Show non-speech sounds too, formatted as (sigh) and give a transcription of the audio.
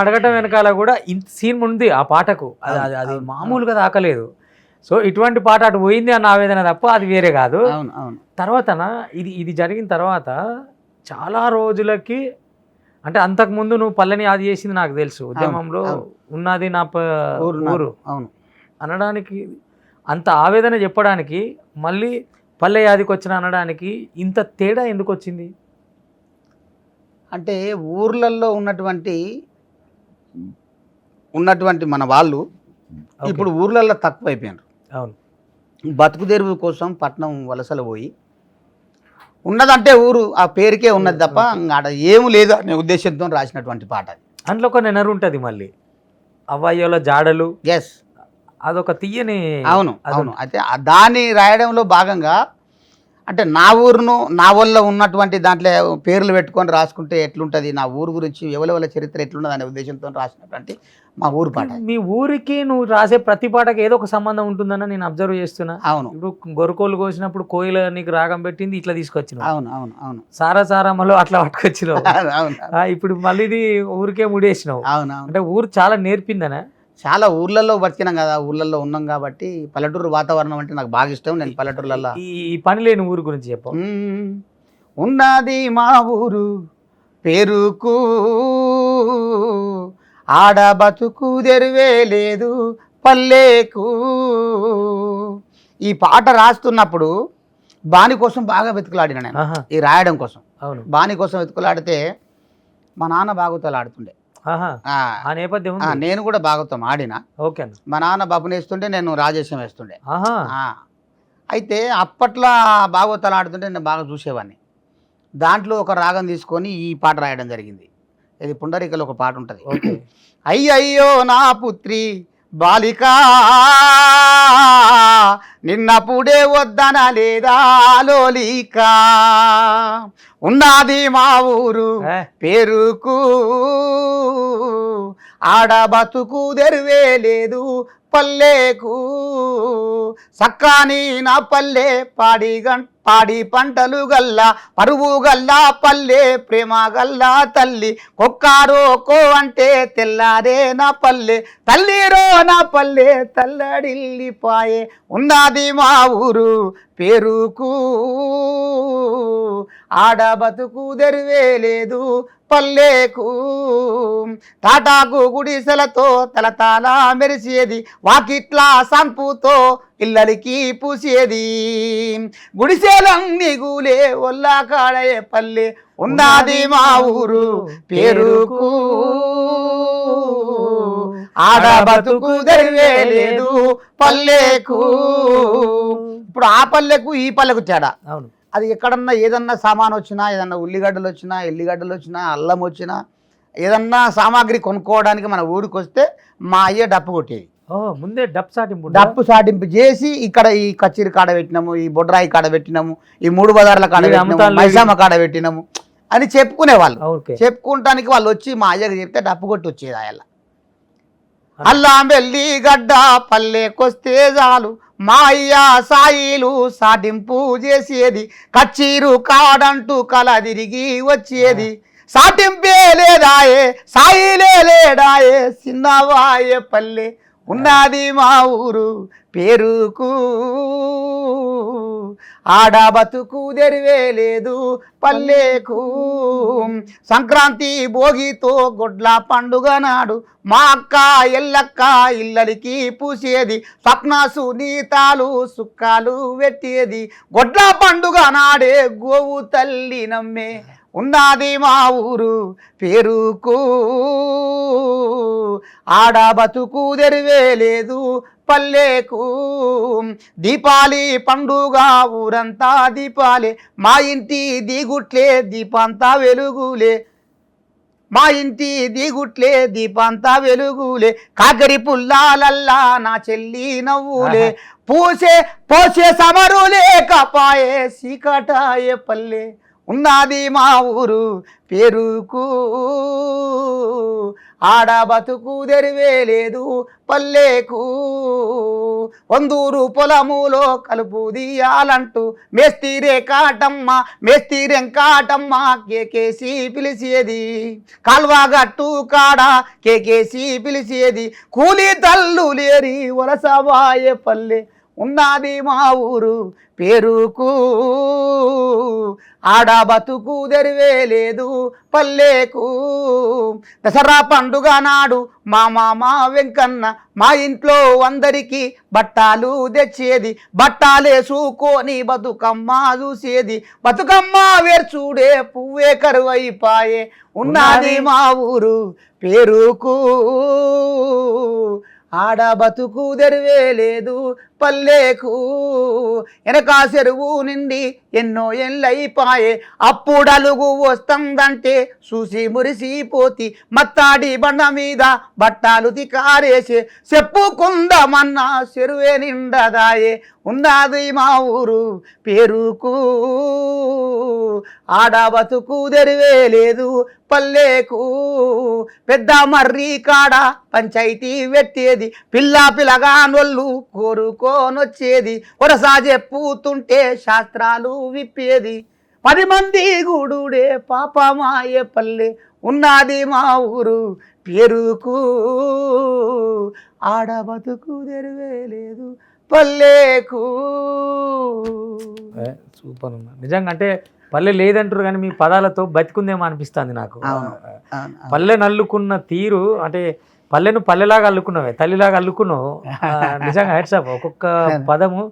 అడగటం వెనకాల కూడా ఇంత సీన్ ఉంది ఆ పాటకు. అది అది అది మామూలుగా దాకలేదు. సో ఇటువంటి పాట అటు పోయింది అన్న ఆవేదన తప్ప అది వేరే కాదు. తర్వాతన ఇది ఇది జరిగిన తర్వాత చాలా రోజులకి అంటే అంతకుముందు నువ్వు పల్లెని ఆది చేసింది నాకు తెలుసు. ఉద్యమంలో. ఉన్నది నా ఊరు అవును. అనడానికి అంత ఆవేదన చెప్పడానికి మళ్ళీ పల్లె యాదికి వచ్చిన అనడానికి ఇంత తేడా ఎందుకు వచ్చింది? అంటే ఊర్లలో ఉన్నటువంటి ఉన్నటువంటి మన వాళ్ళు. ఇప్పుడు ఊర్లలో తక్కువైపోయినారు. అవును. బతుకు తెరువు కోసం పట్నం వలసలు పోయి ఉన్నదంటే ఊరు ఆ పేరుకే ఉన్నది తప్ప ఆడ ఏమి లేదు అనే ఉద్దేశంతో రాసినటువంటి పాట అది. అందులో ఒక నెనరు ఉంటుంది మళ్ళీ. అవ్వయ్యోల జాడలు. ఎస్ అదొక తీయని అవును అవును. అయితే దాన్ని రాయడంలో భాగంగా అంటే నా ఊరును నా వల్ల ఉన్నటువంటి దాంట్లో పేర్లు పెట్టుకొని రాసుకుంటే ఎట్లుంటుంది? నా ఊరు గురించి ఎవరి చరిత్ర ఎట్లున్నది అనే ఉద్దేశంతో రాసినటువంటి మా ఊరు పాట. మీ ఊరికి నువ్వు రాసే ప్రతి పాటకి ఏదో ఒక సంబంధం ఉంటుందని నేను అబ్జర్వ్ చేస్తున్నా. అవును. ఇప్పుడు గొరకోలు కోసినప్పుడు కోయిల నీకు రాగం పెట్టింది ఇట్లా తీసుకొచ్చినావు. అవును అవును అవును. సారా సారామలో అట్లా పట్టుకొచ్చినావు. (laughs) అవును ఇప్పుడు మళ్ళీ ఇది ఊరికే ముడేసినావు. అవును. అంటే ఊరు చాలా నేర్పిందనా. చాలా ఊర్లలో బతికినాం కదా ఊర్లలో ఉన్నాం కాబట్టి పల్లెటూరు వాతావరణం అంటే నాకు బాగా ఇష్టం. నేను పల్లెటూర్లలో ఈ పని లేని ఊరు గురించి చెప్పు. ఉన్నది మా ఊరు పేరుకు ఆడ బతుకు తెరువే లేదు పల్లెకు. ఈ పాట రాస్తున్నప్పుడు బాని కోసం బాగా వెతుకులాడిన నేను. ఈ రాయడం కోసం. అవును. బాని కోసం వెతుకులాడితే మా నాన్న బాగుతాలు ఆడుతుండే ఆ, నేపథ్యం నేను కూడా బాగుతాం ఆడిన. ఓకే మా నాన్న బబ్బుని వేస్తుంటే నేను రాజేశం వేస్తుండే. అయితే అప్పట్లో భాగవతాలు ఆడుతుంటే నేను బాగా చూసేవాడిని దాంట్లో ఒక రాగం తీసుకొని ఈ పాట రాయడం జరిగింది. ఇది పుండరీకలో ఒక పాట ఉంటుంది. అయ్యయ్యో నా పుత్రి బాలిక నిన్నప్పుడే వద్దన లేదా లోలిక? ఉన్నది మా ఊరు పేరుకు. ఆడ బతుకు తెరువే లేదు పల్లెకు. సక్కాని నా పల్లె పాడి గం పాడి పంటలు గల్లా పరువు గల్లా పల్లె ప్రేమ గల్లా తల్లి. కొక్కారో కో అంటే తెల్లారే నా పల్లె తల్లిరో నా పల్లె తల్లడిల్లిపాయే. ఉన్నది మా ఊరు పేరుకు ఆడ బతుకు తెరువే లేదు పల్లెకు. తాటాకు గుడిసెలతో తలతాల మెరిసేది వాకిట్ల సంపుతో ఇల్లరికి పూసేది. గుడిసెలన్నీ గూలే ఒల్లా కాడయే పల్లె ఉన్నది మా ఊరు పేరుకు. ఆడ బతుకు తెరివే లేదు పల్లెకు. ఇప్పుడు ఆ పల్లెకు ఈ పల్లెకు తేడా. అవును. అది ఎక్కడన్నా ఏదన్నా సామాన్ వచ్చినా ఏదన్నా ఉల్లిగడ్డలు వచ్చినా ఎల్లిగడ్డలు వచ్చినా అల్లం వచ్చినా ఏదన్నా సామాగ్రి కొనుక్కోవడానికి మన ఊరికి వస్తే మా అయ్య డప్పు కొట్టేది. ముందే డబ్ సాటింపు డప్పు సాటింపు చేసి ఇక్కడ ఈ కచ్చిరి కాడ పెట్టినాము ఈ బొడ్రాయి కాడ పెట్టినాము ఈ మూడు బజార్ల కాడ పెట్టినాము. మైసమ్మ కాడ పెట్టినాము అని చెప్పుకునేవాళ్ళు. చెప్పుకుంటానికి వాళ్ళు వచ్చి మా అయ్యకి చెప్తే డప్పు కొట్టి వచ్చేది ఆయన అల్లా వెళ్ళి గడ్డ పల్లెకొస్తే చాలు. మా సాయిలు సాటింపు చేసేది. కచ్చీరు కాడంటూ కల తిరిగి వచ్చేది. సాటింపే లేదాయే సాయిలే లేడాయే చిన్నవాయే పల్లె. ఉన్నది మా ఊరు పేరుకు. ఆడ బతుకు తెరివే లేదు పల్లెకు. సంక్రాంతి భోగితో గొడ్ల పండుగ నాడు మా అక్క ఎల్లక్క ఇల్లలికి పూసేది. స్వప్న సునీతాలు సుక్కాలు పెట్టేది గొడ్ల పండుగ నాడే గోవు తల్లి నమ్మే. ఉన్నది మా ఊరు పేరుకు. ఆడ బతుకు తెరివే లేదు పల్లెకు. దీపాలి పండుగ ఊరంతా దీపాలే మా ఇంటి దిగుట్లే దీపంతా వెలుగులే. మా ఇంటి దిగుట్లే దీపంతా వెలుగులే కాకరి పుల్లాలల్లా నా చెల్లి నవ్వులే. పూసే పోసే సమరులే కపాయే సీకటాయే పల్లె. ఉన్నది మా ఊరు పేరుకు. ఆడ బతుకు తెరివే లేదు పల్లెకు. వందూరు పొలములో కలుపు తీయాలంటూ మేస్తిరే కాటమ్మ మేస్తిరెం కాటమ్మ కేకేసి పిలిచేది. కాల్వాగట్టు కాడ కేకేసి పిలిచేది. కూలి తల్లు లేరి వలసవాయే పల్లె. ఉన్నది మా ఊరు పేరుకు. ఆడ బతుకు తెరివే లేదు పల్లెకు. దసరా పండుగ నాడు మా మామ వెంకన్న మా ఇంట్లో అందరికీ బట్టాలు తెచ్చేది. బట్టాలేసుకొని బతుకమ్మ చూసేది. బతుకమ్మ వేర్చుడే పువ్వే కరువైపాయే. ఉన్నది. మా ఊరు పేరుకు. ఆడ బతుకు తెరివే లేదు పల్లెకు. వెనక చెరువు నిండి ఎన్నో ఎల్లైపాయే అప్పుడలుగు వస్తుందంటే చూసి మురిసిపోతి మత్తాడి బండ మీద బట్టాలు తికారేసే చెప్పుకుందామన్నా చెరువే నిండదాయే. ఉన్నది మా ఊరు పేరుకు. ఆడ బతుకు తెరివే లేదు పల్లెకు. పెద్ద మర్రి కాడ పంచాయతీ పెట్టేది పిల్ల పిల్లగానొల్లు కోరుకోనొచ్చేది. వరసా చెప్పుతుంటే శాస్త్రాలు విప్పేది. పది మంది గుడుడే పాపమాయే పల్లె ఉన్నది మా ఊరు పేరుకు. ఆడ బతుకు తెరివే లేదు పల్లెకు సూపర్ అన్న నిజంగా అంటే పల్లె లేదంటారు కానీ మీ పదాలతో బతికుందేమో అనిపిస్తుంది నాకు. పల్లె నల్లుకున్న తీరు అంటే పల్లెను పల్లెలాగా అల్లుకున్నావే తల్లిలాగా అల్లుకున్నావు. (laughs) నిజంగా హెడ్సప్ ఒక్కొక్క పదము.